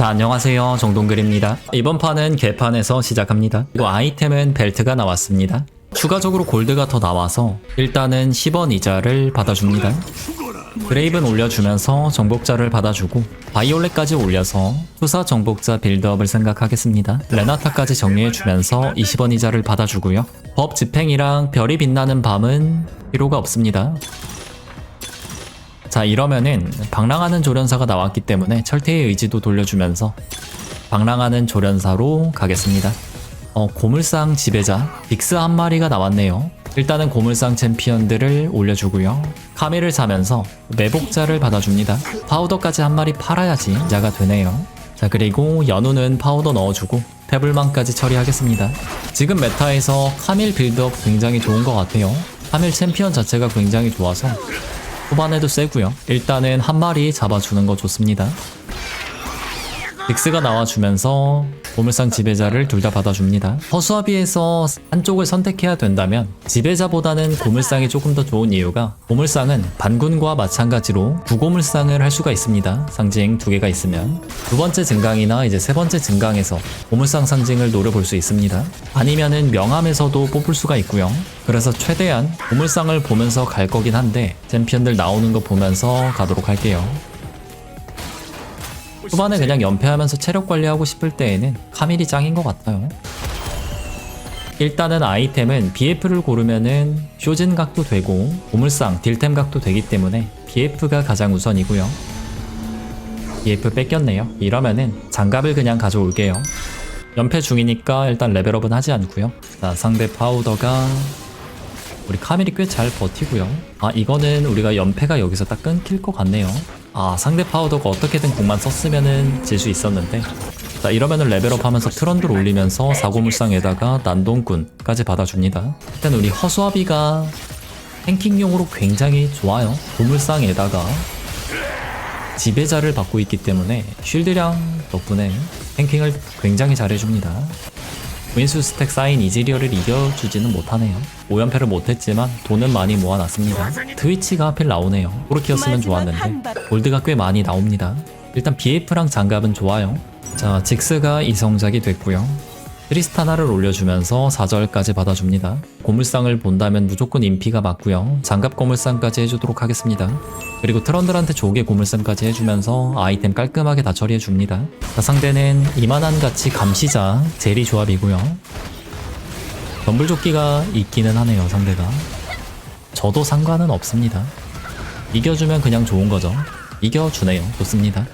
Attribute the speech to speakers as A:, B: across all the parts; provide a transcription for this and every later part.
A: 자 안녕하세요. 정동글입니다. 이번 판은 개판에서 시작합니다. 이거 아이템은 벨트가 나왔습니다. 추가적으로 골드가 더 나와서 일단은 10원 이자를 받아줍니다. 브레이븐 올려주면서 정복자를 받아주고 바이올렛까지 올려서 투사 정복자 빌드업을 생각하겠습니다. 레나타까지 정리해주면서 20원 이자를 받아주고요. 법 집행이랑 별이 빛나는 밤은 필요가 없습니다 자 이러면은 방랑하는 조련사가 나왔기 때문에 철퇴의 의지도 돌려주면서 방랑하는 조련사로 가겠습니다. 어 고물상 지배자 빅스 한 마리가 나왔네요. 일단은 고물상 챔피언들을 올려주고요. 카미를 사면서 매복자를 받아줍니다. 파우더까지 한 마리 팔아야지 자가 되네요. 자 그리고 연우는 파우더 넣어주고 태블망까지 처리하겠습니다. 지금 메타에서 카밀 빌드업 굉장히 좋은 것 같아요. 카밀 챔피언 자체가 굉장히 좋아서 후반에도 세고요. 일단은 한 마리 잡아주는 거 좋습니다. 빅스가 나와주면서 보물상 지배자를 둘 다 받아줍니다. 허수아비에서 한쪽을 선택해야 된다면 지배자보다는 고물상이 조금 더 좋은 이유가 고물상은 반군과 마찬가지로 구고물상을 할 수가 있습니다. 상징 두 개가 있으면 두 번째 증강이나 이제 세 번째 증강에서 고물상 상징을 노려볼 수 있습니다. 아니면은 명함에서도 뽑을 수가 있고요. 그래서 최대한 고물상을 보면서 갈 거긴 한데 챔피언들 나오는 거 보면서 가도록 할게요. 후반에 그냥 연패하면서 체력 관리하고 싶을 때에는 카밀이 짱인 것 같아요. 일단은 아이템은 BF를 고르면은 쇼진 각도 되고 보물상 딜템 각도 되기 때문에 BF가 가장 우선이고요. BF 뺏겼네요. 이러면은 장갑을 그냥 가져올게요. 연패 중이니까 일단 레벨업은 하지 않고요. 자 상대 파우더가 우리 카밀이 꽤 잘 버티고요. 아 이거는 우리가 연패가 여기서 딱 끊길 것 같네요. 아 상대 파우더가 어떻게든 공만 썼으면은 질 수 있었는데 자 이러면은 레벨업 하면서 트런드를 올리면서 사고물상에다가 난동꾼까지 받아줍니다 일단 우리 허수아비가 탱킹용으로 굉장히 좋아요 고물상에다가 지배자를 받고 있기 때문에 쉴드량 덕분에 탱킹을 굉장히 잘해줍니다 윈수 스택 쌓인 이지리어를 이겨주지는 못하네요. 5연패를 못했지만 돈은 많이 모아놨습니다. 트위치가 하필 나오네요. 그렇게였으면 좋았는데 골드가 꽤 많이 나옵니다. 일단 BF랑 장갑은 좋아요. 자 직스가 이성작이 됐고요 트리스타나를 올려주면서 4절까지 받아줍니다. 고물상을 본다면 무조건 인피가 맞고요. 장갑 고물상까지 해주도록 하겠습니다. 그리고 트런들한테 조개 고물상까지 해주면서 아이템 깔끔하게 다 처리해줍니다. 자, 상대는 이만한 가치 감시자 제리 조합이고요. 덤블조끼가 있기는 하네요 상대가. 저도 상관은 없습니다. 이겨주면 그냥 좋은 거죠. 이겨주네요. 좋습니다.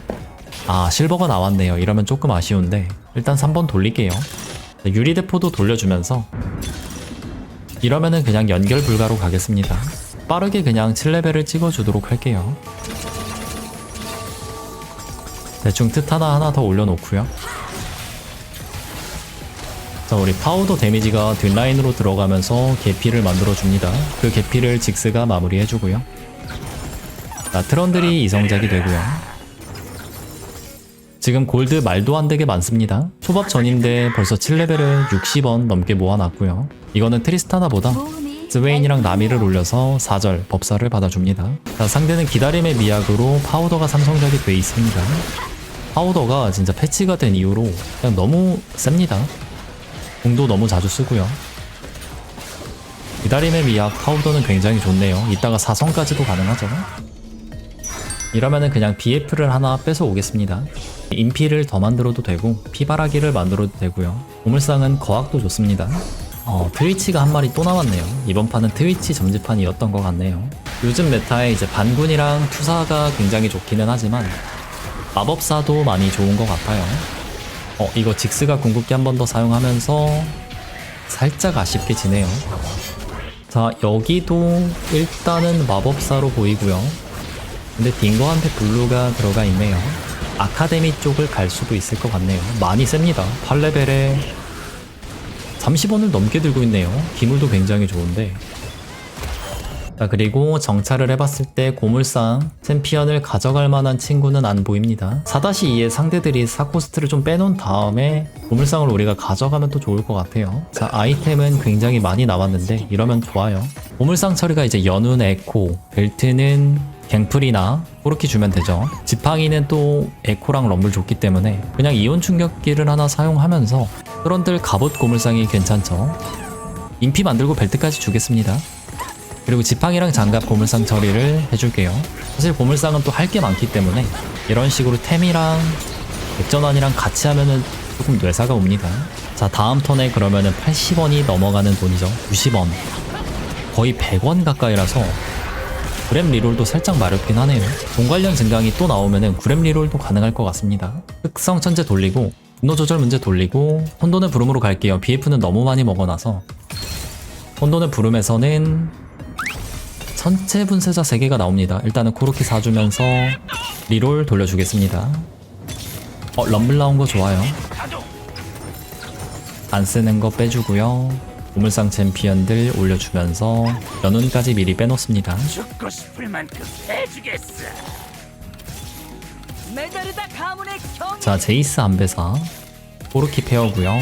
A: 아 실버가 나왔네요. 이러면 조금 아쉬운데 일단 3번 돌릴게요 유리대포도 돌려주면서 이러면은 그냥 연결 불가로 가겠습니다. 빠르게 그냥 7레벨을 찍어주도록 할게요. 대충 뜻 하나 하나 더 올려놓고요. 자 우리 파우더 데미지가 뒷라인으로 들어가면서 개피를 만들어줍니다. 그 개피를 직스가 마무리해주고요. 자 트런들이 이성작이 되고요 지금 골드 말도 안 되게 많습니다. 초밥 전인데 벌써 7레벨을 60원 넘게 모아놨고요. 이거는 트리스타나보다 스웨인이랑 나미를 올려서 4절 법사를 받아줍니다. 자, 상대는 기다림의 미약으로 파우더가 삼성작이 돼 있습니다. 파우더가 진짜 패치가 된 이후로 그냥 너무 셉니다. 공도 너무 자주 쓰고요. 기다림의 미약 파우더는 굉장히 좋네요. 이따가 사성까지도 가능하죠 이러면은 그냥 BF를 하나 뺏어 오겠습니다. 인피를 더 만들어도 되고 피바라기를 만들어도 되고요. 보물상은 거학도 좋습니다. 어, 트위치가 한 마리 또 나왔네요. 이번 판은 트위치 점지판이었던 것 같네요. 요즘 메타에 이제 반군이랑 투사가 굉장히 좋기는 하지만 마법사도 많이 좋은 것 같아요. 어 이거 직스가 궁극기 한 번 더 사용하면서 살짝 아쉽게 지네요. 자 여기도 일단은 마법사로 보이고요 근데 딩거한테 블루가 들어가 있네요. 아카데미 쪽을 갈 수도 있을 것 같네요. 많이 셉니다. 8레벨에 30원을 넘게 들고 있네요. 기물도 굉장히 좋은데. 자 그리고 정찰을 해봤을 때 고물상 챔피언을 가져갈 만한 친구는 안 보입니다. 4-2의 상대들이 사코스트를 좀 빼놓은 다음에 고물상을 우리가 가져가면 또 좋을 것 같아요. 자 아이템은 굉장히 많이 나왔는데 이러면 좋아요. 고물상 처리가 이제 연운 에코 벨트는 갱플이나 코르키 주면 되죠. 지팡이는 또 에코랑 럼블 좋기 때문에 그냥 이온 충격기를 하나 사용하면서 트런들 갑옷 고물상이 괜찮죠. 인피 만들고 벨트까지 주겠습니다. 그리고 지팡이랑 장갑 고물상 처리를 해줄게요. 사실 고물상은 또 할 게 많기 때문에 이런 식으로 템이랑 백전환이랑 같이 하면은 조금 뇌사가 옵니다. 자 다음 턴에 그러면은 80원이 넘어가는 돈이죠. 90원. 거의 100원 가까이라서 그램 리롤도 살짝 마렵긴 하네요. 돈 관련 증강이 또 나오면은 그램 리롤도 가능할 것 같습니다. 특성 천재 돌리고 분노 조절 문제 돌리고 혼돈의 부름으로 갈게요. BF는 너무 많이 먹어놔서 혼돈의 부름에서는 전체 분쇄자 3개가 나옵니다. 일단은 코르키 사주면서 리롤 돌려주겠습니다. 어, 럼블 나온 거 좋아요. 안 쓰는 거 빼주고요. 보물상 챔피언들 올려주면서 연운까지 미리 빼놓습니다.
B: 죽고 싶을 만큼 해주겠어.
C: 메다르다 가문의 경
A: 자, 제이스 안배사. 코르키 페어고요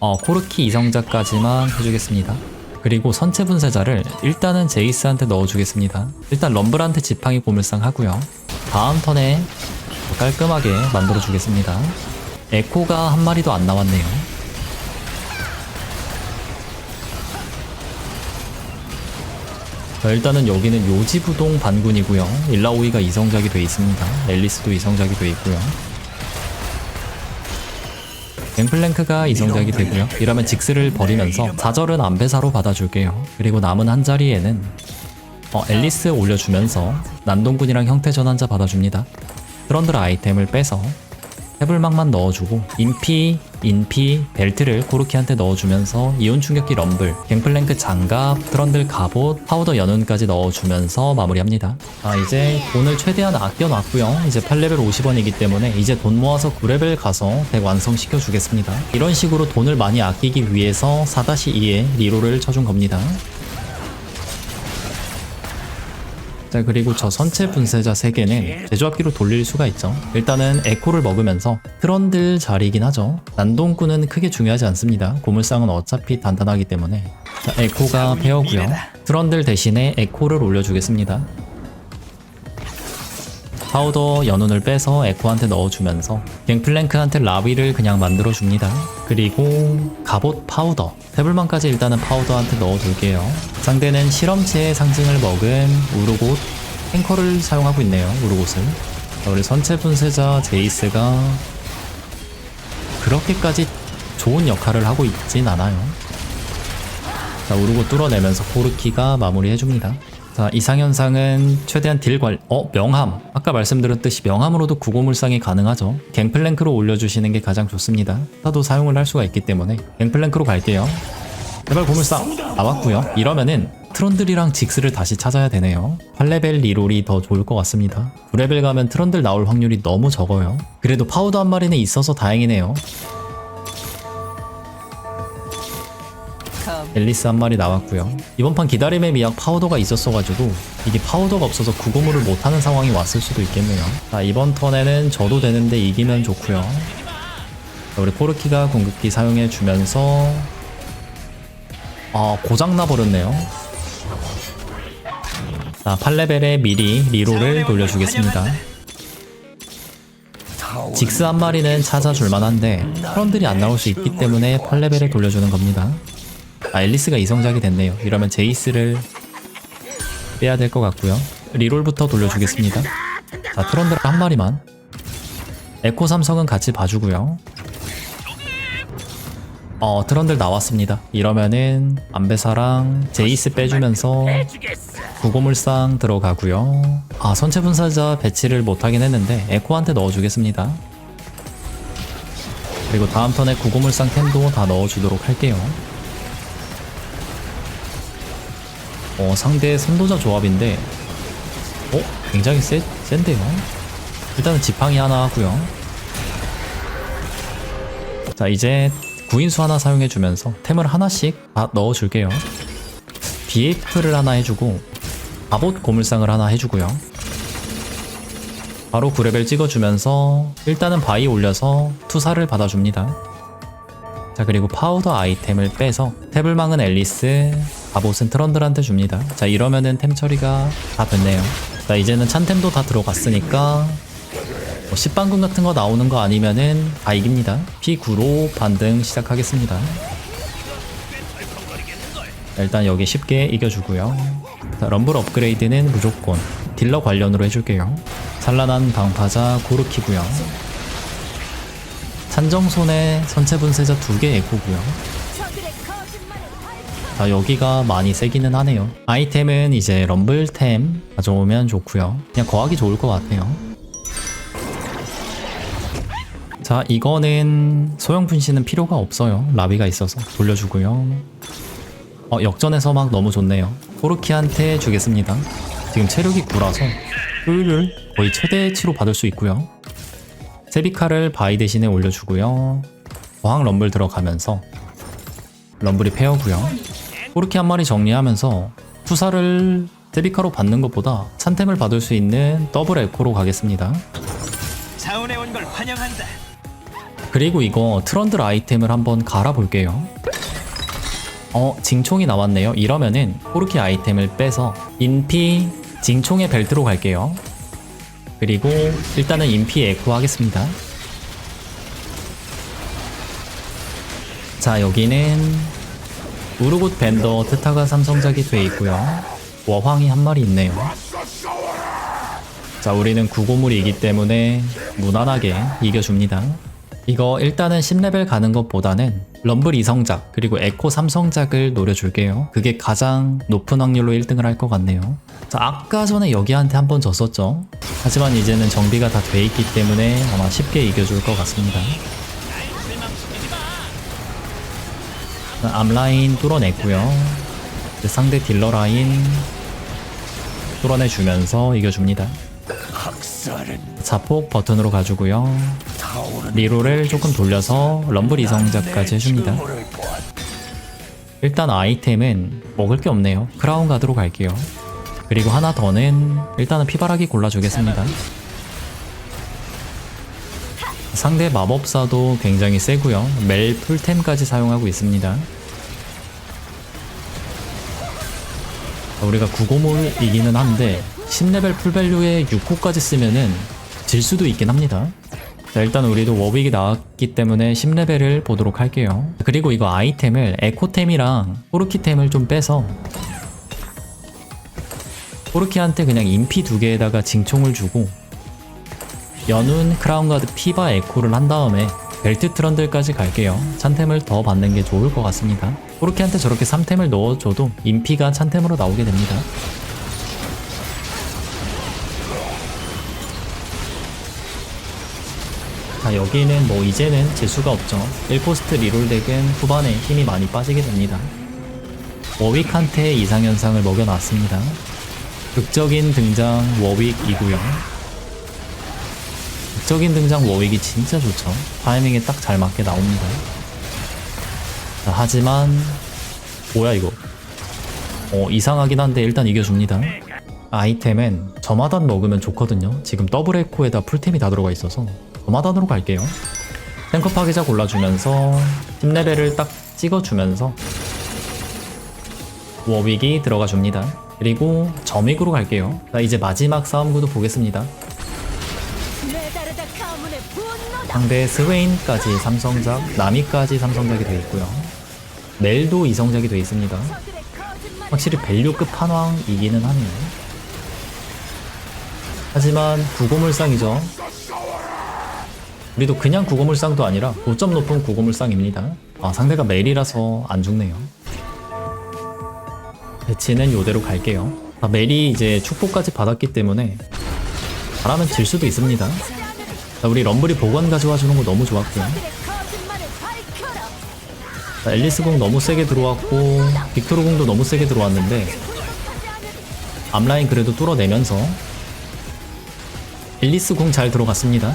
A: 어, 코르키 이성자까지만 해주겠습니다. 그리고 선체 분쇄자를 일단은 제이스한테 넣어주겠습니다. 일단 럼블한테 지팡이 보물상 하고요. 다음 턴에 깔끔하게 만들어주겠습니다. 에코가 한 마리도 안 나왔네요. 일단은 여기는 요지부동 반군이고요. 일라오이가 이성작이 돼 있습니다. 앨리스도 이성작이 돼 있고요. 갱플랭크가 이성작이 되고요. 이러면 직스를 버리면서 좌절은 안배사로 받아줄게요. 그리고 남은 한 자리에는 어, 앨리스 올려주면서 난동군이랑 형태 전환자 받아줍니다. 트런들 아이템을 빼서 해불막만 넣어주고 인피, 인피, 벨트를 코르키한테 넣어주면서 이온 충격기 럼블, 갱플랭크 장갑, 트런들 갑옷, 파우더 연운까지 넣어주면서 마무리합니다. 아 이제 돈을 최대한 아껴놨고요. 이제 8레벨 50원이기 때문에 이제 돈 모아서 9레벨 가서 덱 완성시켜 주겠습니다. 이런 식으로 돈을 많이 아끼기 위해서 4-2에 리로를 쳐준 겁니다. 자 그리고 저 선체 분쇄자 3개는 제조합기로 돌릴 수가 있죠. 일단은 에코를 먹으면서 트런들 자리이긴 하죠. 난동꾼은 크게 중요하지 않습니다. 고물상은 어차피 단단하기 때문에. 자 에코가 페어고요. 트런들 대신에 에코를 올려주겠습니다 파우더 연운을 빼서 에코한테 넣어주면서 갱플랭크한테 라비를 그냥 만들어줍니다. 그리고 갑옷 파우더 태블만까지 일단은 파우더한테 넣어둘게요. 상대는 실험체의 상징을 먹은 우르곳 탱커를 사용하고 있네요. 우르곳을 자, 우리 선체 분쇄자 제이스가 그렇게까지 좋은 역할을 하고 있진 않아요. 자, 우르고 뚫어내면서 코르키가 마무리해줍니다. 자, 이상현상은 최대한 딜 관, 어, 명함. 아까 말씀드렸듯이 명함으로도 구고물상이 가능하죠. 갱플랭크로 올려주시는 게 가장 좋습니다. 타도 사용을 할 수가 있기 때문에. 갱플랭크로 갈게요. 제발 고물상 나왔고요 이러면은 트런들이랑 직스를 다시 찾아야 되네요. 8레벨 리롤이 더 좋을 것 같습니다. 9레벨 가면 트런들 나올 확률이 너무 적어요. 그래도 파우더 한 마리는 있어서 다행이네요. 앨리스 한 마리 나왔고요. 이번 판 기다림의 미약 파우더가 있었어가지고 이게 파우더가 없어서 구고물을 못하는 상황이 왔을 수도 있겠네요. 자 이번 턴에는 저도 되는데 이기면 좋고요. 자, 우리 코르키가 공격기 사용해주면서 아 고장나 버렸네요. 자 8레벨에 미리 리로를 돌려주겠습니다. 직스 한 마리는 찾아줄 만한데 트런들이 안 나올 수 있기 때문에 8레벨에 돌려주는 겁니다. 아 앨리스가 이성작이 됐네요. 이러면 제이스를 빼야 될 것 같고요. 리롤부터 돌려주겠습니다. 자 트런들 한 마리만. 에코 삼성은 같이 봐주고요. 어 트런들 나왔습니다. 이러면은 안배사랑 제이스 빼주면서. 구고물상 들어가고요. 아 선체 분사자 배치를 못하긴 했는데 에코한테 넣어주겠습니다. 그리고 다음 턴에 구고물상 템도 다 넣어주도록 할게요. 어 상대 선도자 조합인데 어 굉장히 세, 센데요. 일단은 지팡이 하나 하고요. 자 이제 구인수 하나 사용해주면서 템을 하나씩 다 넣어줄게요. BF를 하나 해주고 갑옷 고물상을 하나 해주고요. 바로 9레벨 찍어주면서 일단은 바위 올려서 투사를 받아줍니다. 자 그리고 파우더 아이템을 빼서 태블망은 앨리스 갑옷은 트런들한테 줍니다. 자 이러면은 템 처리가 다 됐네요. 자 이제는 찬템도 다 들어갔으니까 뭐 10방금 같은 거 나오는 거 아니면은 다 이깁니다. P9로 반등 시작하겠습니다. 자, 일단 여기 쉽게 이겨주고요. 자, 럼블 업그레이드는 무조건 딜러 관련으로 해줄게요. 찬란한 방파자 고르키고요. 찬정손에 선체 분쇄자 두개 에코고요. 자 여기가 많이 세기는 하네요. 아이템은 이제 럼블템 가져오면 좋고요. 그냥 거하기 좋을 것 같아요. 자 이거는 소형 분신은 필요가 없어요. 라비가 있어서 돌려주고요. 어 역전에서 막 너무 좋네요. 코르키한테 주겠습니다. 지금 체력이 9라서 효율을 거의 최대치로 받을 수 있고요. 세비카를 바이 대신에 올려주고요. 어항 럼블 들어가면서 럼블이 페어고요 코르키 한 마리 정리하면서 투사를 세비카로 받는 것보다 찬템을 받을 수 있는 더블 에코로 가겠습니다.
B: 자원해 온걸 환영한다.
A: 그리고 이거 트런들 아이템을 한번 갈아볼게요. 어, 징총이 나왔네요. 이러면은 코르키 아이템을 빼서 인피 징총의 벨트로 갈게요. 그리고 일단은 인피 에코 하겠습니다. 자, 여기는 우르곳 밴더 트타가 삼성작이 돼 있고요. 워황이 한 마리 있네요. 자, 우리는 구고물이기 때문에 무난하게 이겨줍니다. 이거 일단은 10레벨 가는 것보다는 럼블 2성작 그리고 에코 3성작을 노려줄게요. 그게 가장 높은 확률로 1등을 할 것 같네요. 자, 아까 전에 여기한테 한 번 졌었죠. 하지만 이제는 정비가 다 돼 있기 때문에 아마 쉽게 이겨줄 것 같습니다. 앞라인 뚫어냈고요. 상대 딜러 라인 뚫어내주면서 이겨줍니다. 자폭 버튼으로 가주고요. 리로를 조금 돌려서 럼블 이성작까지 해줍니다. 일단 아이템은 먹을 게 없네요. 크라운 가드로 갈게요. 그리고 하나 더는 일단은 피바라기 골라주겠습니다. 상대 마법사도 굉장히 세고요. 멜 풀템까지 사용하고 있습니다. 우리가 구고몰이기는 한데 10레벨 풀밸류에 6호까지 쓰면은 질 수도 있긴 합니다. 자, 일단 우리도 워윅이 나왔기 때문에 10레벨을 보도록 할게요. 그리고 이거 아이템을 에코템이랑 포르키템을 좀 빼서 포르키한테 그냥 인피 두 개에다가 징총을 주고 연운 크라운가드 피바 에코를 한 다음에 벨트 트런들까지 갈게요. 찬템을 더 받는 게 좋을 것 같습니다. 포르키한테 저렇게 3템을 넣어줘도 인피가 찬템으로 나오게 됩니다. 자 여기는 뭐 이제는 재수가 없죠 1포스트 리롤 덱은 후반에 힘이 많이 빠지게 됩니다 워윅한테 이상현상을 먹여놨습니다 극적인 등장 워윅이고요 극적인 등장 워윅이 진짜 좋죠. 타이밍에 딱 잘 맞게 나옵니다. 자, 하지만 뭐야 이거? 어 이상하긴 한데 일단 이겨줍니다. 아이템은 저마단 먹으면 좋거든요. 지금 더블 에코에다 풀템이 다 들어가 있어서 저마단으로 갈게요. 탱커 파괴자 골라주면서 10레벨을 딱 찍어주면서 워윅이 들어가 줍니다. 그리고 점익으로 갈게요. 자 이제 마지막 싸움 구도 보겠습니다 상대 스웨인까지 삼성작 나미까지 삼성작이 되어 있고요 멜도 이성작이 되어 있습니다 확실히 밸류급 한왕이기는 하네요. 하지만 구고물상이죠. 우리도 그냥 구고물상도 아니라 5점 높은 구고물상입니다. 아 상대가 멜이라서 안 죽네요. 배치는 요대로 갈게요. 아, 멜이 이제 축복까지 받았기 때문에 잘하면 질 수도 있습니다. 자, 우리 럼블이 보관 가져와 주는 거 너무 좋았고요. 자, 앨리스 궁 너무 세게 들어왔고 빅토르 궁도 너무 세게 들어왔는데 앞라인 그래도 뚫어내면서 앨리스 궁잘 들어갔습니다.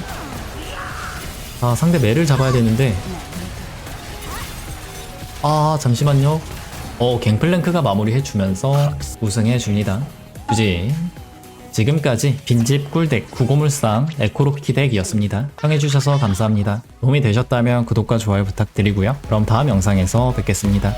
A: 아 상대 매를 잡아야 되는데. 아 잠시만요. 어 갱플랭크가 마무리해주면서 우승해줍니다. 그지 지금까지 빈집 꿀덱 구고물상 에코로키 덱이었습니다. 시청해주셔서 감사합니다. 도움이 되셨다면 구독과 좋아요 부탁드리고요. 그럼 다음 영상에서 뵙겠습니다.